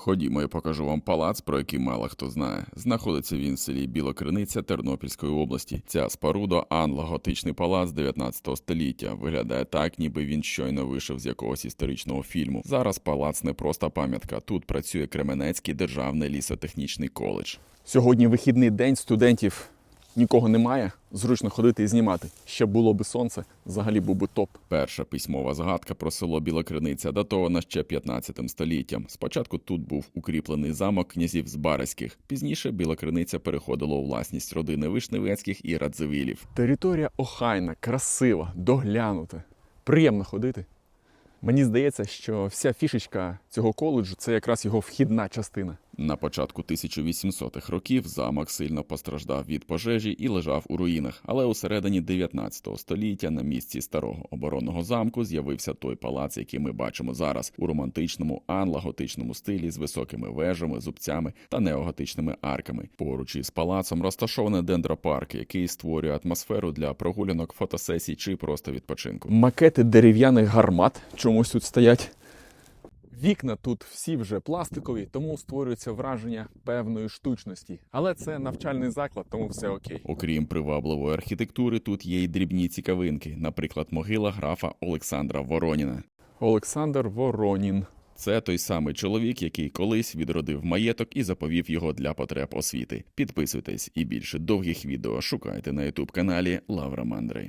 Ходімо, я покажу вам палац, про який мало хто знає. Знаходиться він в селі Білокриниця Тернопільської області. Ця споруда англо-готичний палац 19 століття. Виглядає так, ніби він щойно вийшов з якогось історичного фільму. Зараз палац не просто пам'ятка. Тут працює Кременецький державний лісотехнічний коледж. Сьогодні вихідний день студентів нікого немає. Зручно ходити і знімати. Ще було би сонце, взагалі був би топ. Перша письмова згадка про село Білокриниця датована ще 15 століттям. Спочатку тут був укріплений замок князів Збаразьких. Пізніше Білокриниця переходила у власність родини Вишневецьких і Радзивілів. Територія охайна, красива, доглянута. Приємно ходити. Мені здається, що вся фішечка цього коледжу це якраз його вхідна частина. На початку 1800-х років замок сильно постраждав від пожежі і лежав у руїнах. Але у середині 19 століття на місці старого оборонного замку з'явився той палац, який ми бачимо зараз у романтичному англо-готичному стилі з високими вежами, зубцями та неоготичними арками. Поруч із палацом розташований дендропарк, який створює атмосферу для прогулянок, фотосесій чи просто відпочинку. Макети дерев'яних гармат чомусь тут стоять. Вікна тут всі вже пластикові, тому створюється враження певної штучності. Але це навчальний заклад, тому все окей. Окрім привабливої архітектури, тут є й дрібні цікавинки, наприклад, могила графа Олександра Вороніна. Олександр Воронін. Це той самий чоловік, який колись відродив маєток і заповів його для потреб освіти. Підписуйтесь і більше довгих відео шукайте на ютуб каналі Лавра Мандри.